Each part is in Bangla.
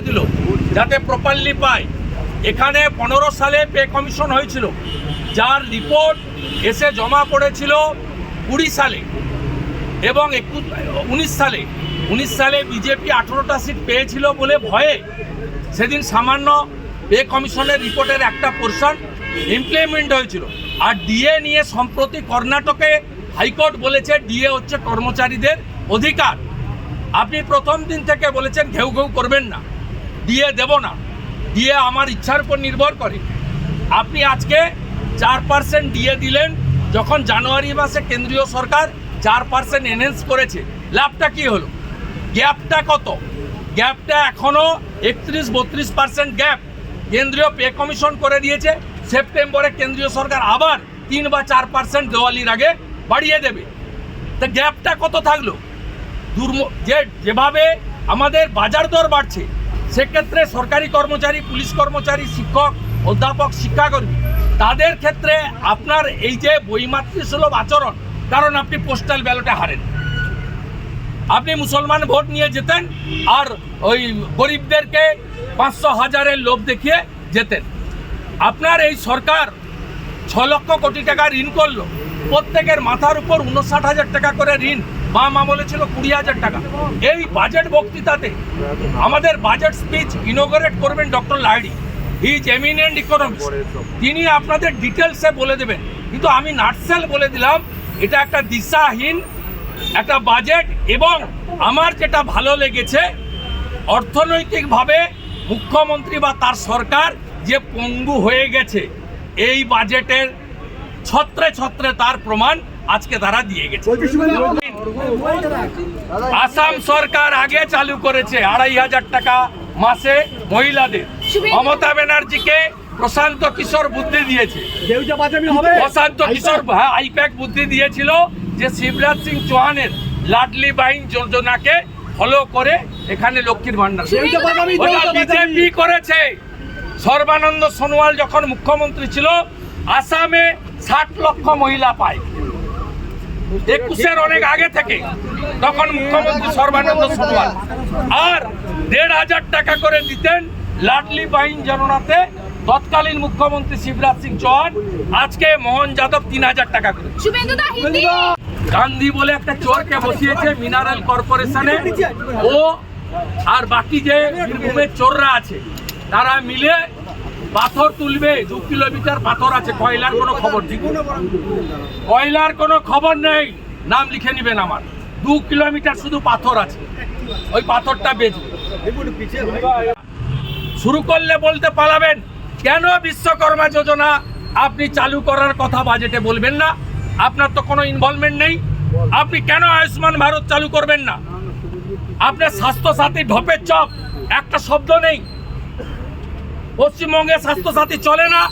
করে দিল, যাতে প্রপারলি পায়। এখানে পনেরো সালে পে কমিশন হয়েছিল। যার রিপোর্ট এসে জমা পড়েছিল কুড়ি সালে এবং একুশ, উনিশ সালে। উনিশ সালে বিজেপি আঠেরোটা সিট পেয়েছিল বলে ভয়ে সেদিন সামান্য পে কমিশনের রিপোর্টের একটা পোর্শন ইমপ্লিমেন্ট হয়েছিল। আর ডিএ নিয়ে সম্প্রতি কর্ণাটকে হাইকোর্ট বলেছে ডিএ হচ্ছে কর্মচারীদের অধিকার। আপনি প্রথম দিন থেকে বলেছেন, ঘেউ ঘেউ করবেন না। ডিএ দেব না। দিয়ে আমার ইচ্ছার উপর নির্ভর করে। আপনি আজকে চার পার্সেন্ট দিয়ে দিলেন, যখন জানুয়ারি মাসে কেন্দ্রীয় সরকার চার পার্সেন্ট এনহেন্স করেছে। লাভটা কি হলো? গ্যাপটা কত? গ্যাপটা এখনও একত্রিশ বত্রিশ পার্সেন্ট গ্যাপ। কেন্দ্রীয় পে কমিশন করে দিয়েছে, সেপ্টেম্বরে কেন্দ্রীয় সরকার আবার তিন বা চার পার্সেন্ট দেওয়ালির আগে বাড়িয়ে দেবে। তা গ্যাপটা কত থাকল? দুর্ম যে যেভাবে আমাদের বাজার দর বাড়ছে সেক্ষেত্রে সরকারি কর্মচারী, পুলিশ কর্মচারী, শিক্ষক, অধ্যাপক, শিক্ষাকর্মী, তাদের ক্ষেত্রে আপনার এই যে বৈমাতৃ সুলভ আচরণ, কারণ আপনি পোস্টাল ব্যালটে হারেন। আপনি মুসলমান ভোট নিয়ে যেতেন আর ওই গরিবদেরকে পাঁচশো হাজারের লোভ দেখিয়ে যেতেন। আপনার এই সরকার ছ লক্ষ কোটি টাকা ঋণ করল। প্রত্যেকের মাথার উপর উনষাট হাজার টাকা করে ঋণ বাম আমলে ছিল কুড়ি হাজার টাকা। এই বাজেট বক্তৃতাতে আমাদের বাজেট স্পিচ ইনোগ্রেট করবেন ডক্টর লাইডি ইজ এমিনেন্ট ইকোনমিস্ট তিনি আপনাদের ডিটেলসে বলে দেবেন। কিন্তু আমি নাটসেল বলে দিলাম, এটা একটা দিশাহীন, একটা বাজেট এবং আমার যেটা ভালো লেগেছে, অর্থনৈতিকভাবে মুখ্যমন্ত্রী বা তার সরকার যে পঙ্গু হয়ে গেছে, এই বাজেটের ছত্রে ছত্রে তার প্রমাণ আজকে তারা দিয়ে গেছে। আসাম সরকার আগে চালু করেছে আড়াই হাজার টাকা মাসে মহিলাদের। মমতা ব্যানার্জিকে প্রশান্ত কিশোর বুদ্ধি দিয়েছে। প্রশান্ত কিশোর হ্যাঁ, আইপ্যাক বুদ্ধি দিয়েছিল যে শিবরাজ সিং চৌহানের লাডলি বাইন যোজনাকে ফলো করে এখানে লক্ষ্মীর ভান্ডার বিজেপি করেছে। সর্বানন্দ সোনোয়াল যখন মুখ্যমন্ত্রী ছিল আসামে ষাট লক্ষ মহিলা পায়। একুশের অনেক আগে থেকে তখন মুখ্যমন্ত্রী সর্বানন্দ সোনোয়াল। আর দেড় হাজার টাকা করে দিতেন লাডলি বাইন জননাতে তৎকালীন মুখ্যমন্ত্রী শিবরাজ সিং চৌহান আজকে মোহন যাদব তিন হাজার টাকা করে। শুভেন্দু দা হিন্দি? গান্ধী বলে একটা চোরকে বসিয়েছে মিনারেল কর্পোরেশনে। ও আর বাকি যে বীরভূমের চোররা আছে তারা মিলে পাথর তুলবে, দু কিলোমিটার পাথর আছে, কয়লার কোনো খবর নেই। কয়লার কোনো খবর নেই, নাম লিখে নেবেন আমার। দু কিলোমিটার শুধু পাথর আছে, ওই পাথরটা বেচবে শুরু করলে বলতে পালাবেন, কেন বিশ্বকর্মা যোজনা আপনি চালু করার কথা বাজেটে বলবেন না? আপনার তো কোনো ইনভলভমেন্ট নেই। আপনি কেন আয়ুষ্মান ভারত চালু করবেন না? আপনার স্বাস্থ্যসাথী ঢপের চপ, একটা শব্দ নেই। পশ্চিমবঙ্গে স্বাস্থ্যসাথী চলে না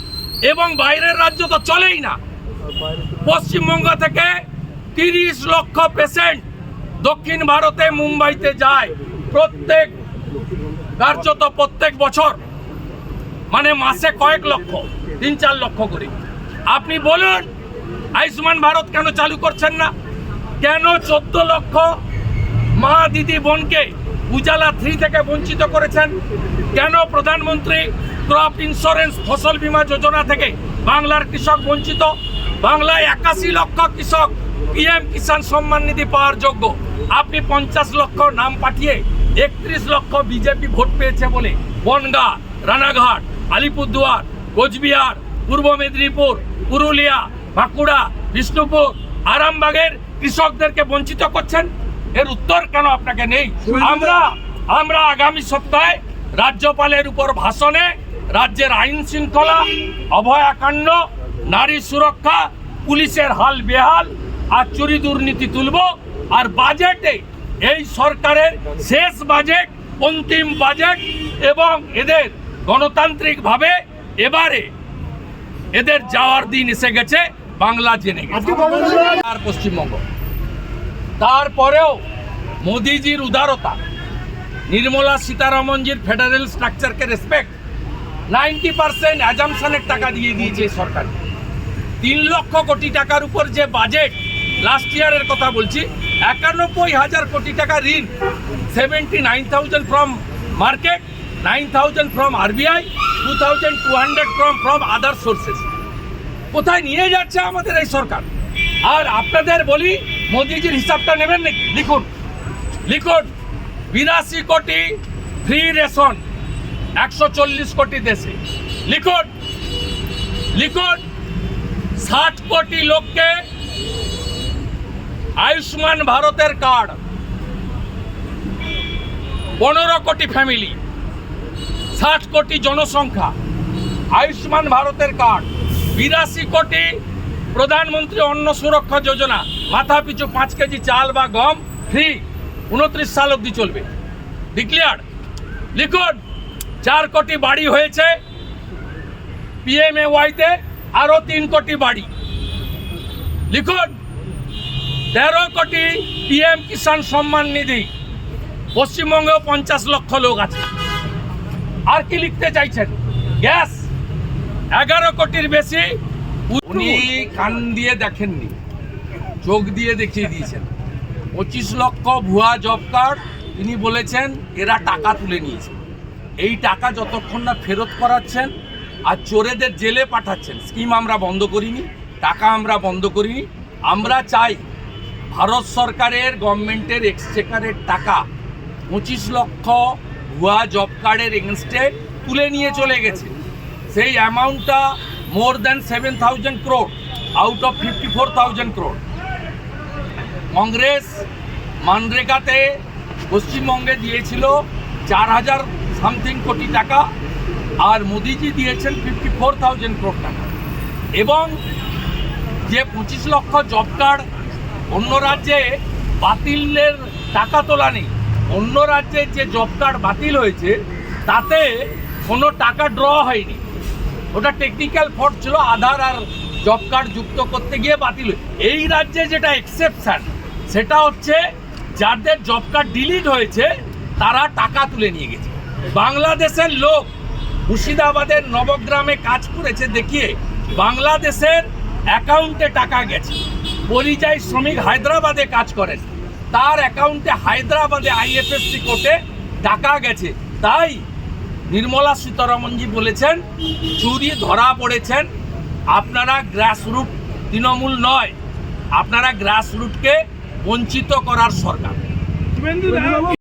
এবং বাইরের রাজ্য তো চলেই না। পশ্চিমবঙ্গ থেকে তিরিশ লক্ষ পেশেন্ট দক্ষিণ ভারতে মুম্বাইতে যায় প্রত্যেক কার্যত প্রত্যেক বছর মানে মাসে কয়েক লক্ষ, তিন চার লক্ষ করে। আপনি বলুন, আয়ুষ্মান ভারত কেন চালু করছেন না? কেন চোদ্দ লক্ষ মা দিদি বোনকে উজালা থ্রি থেকে বঞ্চিত করেছেন? কেন প্রধানমন্ত্রী ক্রপ ইন্স্যুরেন্স ফসল বীমা যোজনা থেকে বাংলার কৃষক বঞ্চিত। বাংলায় একাশি লক্ষ কৃষক পিএম কিষাণ সম্মান নিধি পাওয়ার যোগ্য। আপনি পঞ্চাশ লক্ষ নাম পাঠিয়ে একত্রিশ লক্ষ বিজেপি ভোট পেয়েছে বলে বনগা রানাঘাট আলিপুরদুয়ার কোচবিহার পূর্ব মেদিনীপুর পুরুলিয়া বাঁকুড়া বিষ্ণুপুর আরামবাগের কৃষকদেরকে বঞ্চিত করছেন। এর উত্তর কেন আপনাকে নেই? আমরা আমরা আগামী সপ্তাহে রাজ্যপালের উপর ভাষণে রাজ্যের আইন শৃঙ্খলা অভয়াকাণ্ড নারী সুরক্ষা পুলিশের হাল বেহাল আর চুরি দুর্নীতি তুলব আর বাজেটে এই সরকারের শেষ বাজেট অন্তিম বাজেট এবং এদের গণতান্ত্রিকভাবে এবারে এদের যাওয়ার দিন এসে গেছে বাংলা জেনে গেছে। আর পশ্চিমবঙ্গ। তারপরেও মোদিজির উদারতা নির্মলা সীতারামনজির ফেডারেল স্ট্রাকচারকে রেসপেক্ট নাইনটি পার্সেন্ট অ্যাজামশনের টাকা দিয়ে দিয়েছে সরকার। তিন লক্ষ কোটি টাকার উপর যে বাজেট লাস্ট ইয়ারের কথা বলছি, একানব্বই হাজার কোটি টাকা ঋণ seventy nine thousand from market nine thousand from RBI two thousand two hundred from from other sources কোথায় নিয়ে যাচ্ছে আমাদের এই সরকার? আর আপনাদের বলি, মোদিজির হিসাবটা নেবেন নাকি? লিখুন। লিখুন, বিরাশি কোটি ফ্রি রেশন একশো চল্লিশ কোটি দেশে। লিখুন। লিখুন। ষাট কোটি লোককে আয়ুষ্মান ভারতের কার্ড। পনেরো কোটি ফ্যামিলি। ষাট কোটি জনসংখ্যা। আয়ুষ্মান ভারতের কার্ড। বিরাশি কোটি প্রধানমন্ত্রী অন্ন সুরক্ষা যোজনা। মাথা পিছু পাঁচ কেজি চাল বা গম ফ্রি উনত্রিশ সাল অবধি চলবে। ডিক্লিয়ার লিখুন। চার কোটি বাড়ি হয়েছে পিএমএ ওয়াইতে আরও তিন কোটি বাড়ি। লিখুন, তেরো কোটি পিএম কিষাণ সম্মান নিধি। পশ্চিমবঙ্গেও পঞ্চাশ লক্ষ লোক আছে। আর কি লিখতে চাইছেন? গ্যাস, এগারো কোটির বেশি। উনি কান দিয়ে দেখেননি, চোখ দিয়ে দেখিয়ে দিয়েছেন। পঁচিশ লক্ষ ভুয়া জব কার্ড, তিনি বলেছেন এরা টাকা তুলে নিয়েছে। এই টাকা যতক্ষণ না ফেরত করাচ্ছেন আর চোরেদের জেলে পাঠাচ্ছেন স্কিম আমরা বন্ধ করিনি, টাকা আমরা বন্ধ করিনি, আমরা চাই ভারত সরকারের গভর্নমেন্টের এক্সচেকারের টাকা পঁচিশ লক্ষ ভুয়া জব কার্ডের এগেনস্টে তুলে নিয়ে চলে গেছে। সেই অ্যামাউন্টটা more than seven thousand crore out of fifty four thousand crore Congress মানরেগাতে পশ্চিমবঙ্গে দিয়েছিল চার হাজার সামথিং কোটি টাকা আর মোদিজি দিয়েছেন ফিফটি ফোর থাউজেন্ড ক্রোড টাকা। এবং যে পঁচিশ লক্ষ জব কার্ড অন্য রাজ্যে বাতিলের টাকা তোলা নেই, অন্য রাজ্যে যে জব কার্ড বাতিল হয়েছে, তাতে কোনো টাকা ড্র হয়নি। ওটা টেকনিক্যাল ফল্ট ছিল, আধার আর জব কার্ড যুক্ত করতে গিয়ে বাতিল। এই রাজ্যে যেটা এক্সেপশান সেটা হচ্ছে যাদের জব কার্ড ডিলিট হয়েছে, তারা টাকা তুলে নিয়ে গেছে। বাংলাদেশের লোক মুর্শিদাবাদের নবগ্রামে কাজ করেছে দেখিয়ে বাংলাদেশের অ্যাকাউন্টে টাকা গেছে। পরিযায়ী শ্রমিক হায়দ্রাবাদে কাজ করেন। তার অ্যাকাউন্টে হায়দ্রাবাদে আইএফএসসি কোর্টে টাকা গেছে। তাই নির্মলা সীতারমনজি বলেছেন, চুরি ধরা পড়েছেন। আপনারা গ্রাসরুট তৃণমূল নয়, আপনারা গ্রাসরুটকে বঞ্চিত করার সরকার।